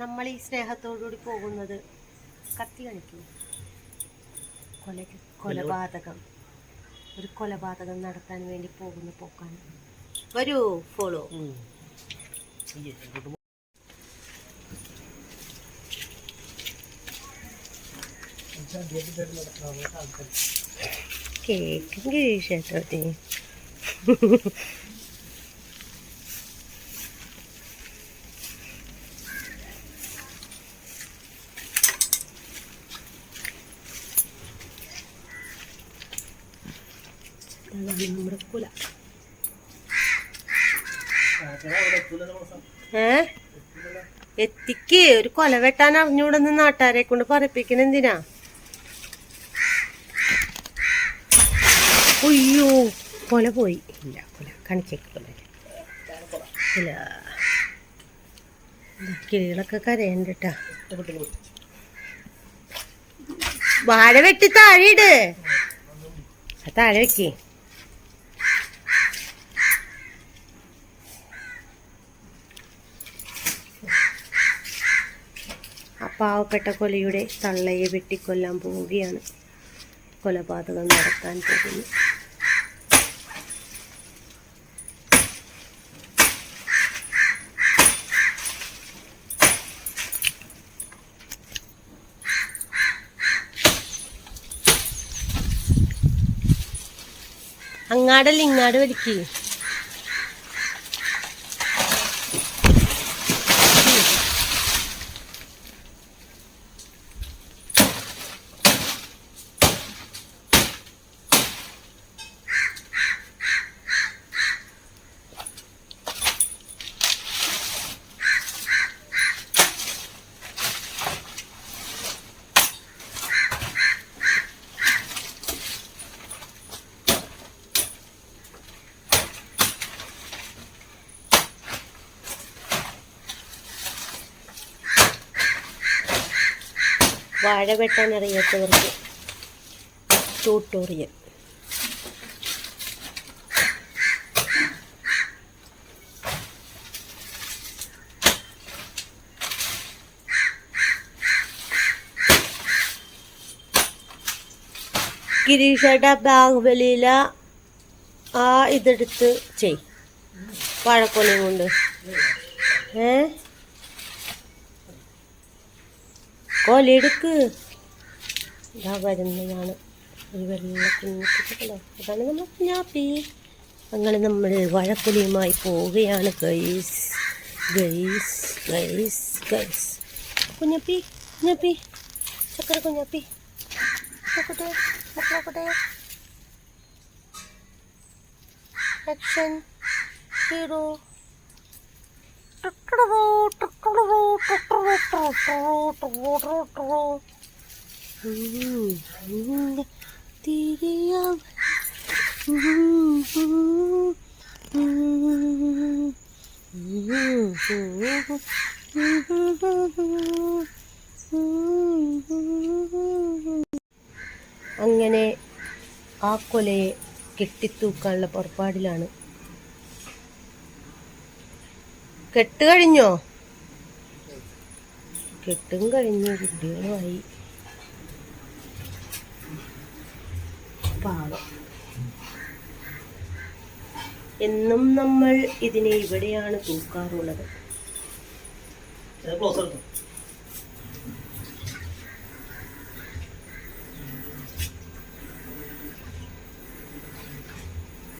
നമ്മൾ ഈ സ്നേഹത്തോടുകൂടി പോകുന്നത് കത്തി കാണിക്കും കൊല കൊലപാതകം. ഒരു കൊലപാതകം നടത്താൻ വേണ്ടി പോകുന്ന പോക്കാണ്. വരൂ ഫോളോ കേക്കും ഗിരീഷേട്ടോട്ടി എത്തിക്ക്. ഒരു കൊല വെട്ടാൻ അറിഞ്ഞൂടെന്ന് നാട്ടുകാരെ കൊണ്ട് പറയിപ്പിക്കണ എന്തിനാ? അയ്യോ കൊല പോയി. ഇല്ല കൊല. കാണിച്ചേക്ക് കൊല. ഇല്ല. വാഴ വെട്ടി താഴെ ഇട്. താഴെ വെക്കേ. പാവപ്പെട്ട കൊലയുടെ തള്ളയെ വെട്ടിക്കൊല്ലാൻ പോവുകയാണ്. കൊലപാതകം നടത്താൻ പോകുന്നു. അങ്ങാടല്ല ഇങ്ങാട് വലിക്ക്. വാഴ വെട്ടാൻ അറിയാത്തവർക്ക് ട്യൂട്ടോറിയൽ ഗിരീഷയുടെ ബാഹുബലിയില ആ ഇതെടുത്ത് ചെയ്. വാഴക്കൊലയും കൊണ്ട്. ഏ? കൊലയെടുക്ക് ഇതാ വരുന്നതാണ് ഒരു വെള്ള കുഞ്ഞിട്ടോ അതാണ് നമ്മൾ കുഞ്ഞാപ്പി. അങ്ങനെ നമ്മൾ വഴക്കുലിയുമായി പോവുകയാണ്. Guys guys guys guys. Kunjappi കുഞ്ഞപ്പി. ചക്കര കുഞ്ഞപ്പി. നോക്കട്ടെ നോക്കട്ടെ. ഹീറോ. അങ്ങനെ ആ കൊലയെ കെട്ടിത്തൂക്കാനുള്ള പുറപ്പാടിലാണ് കെട്ട് കഴിഞ്ഞോ? കെട്ടും കഴിഞ്ഞു കുട്ടികളുമായി. എന്നും നമ്മൾ ഇതിനെ ഇവിടെയാണ് തൂക്കാറുള്ളത്.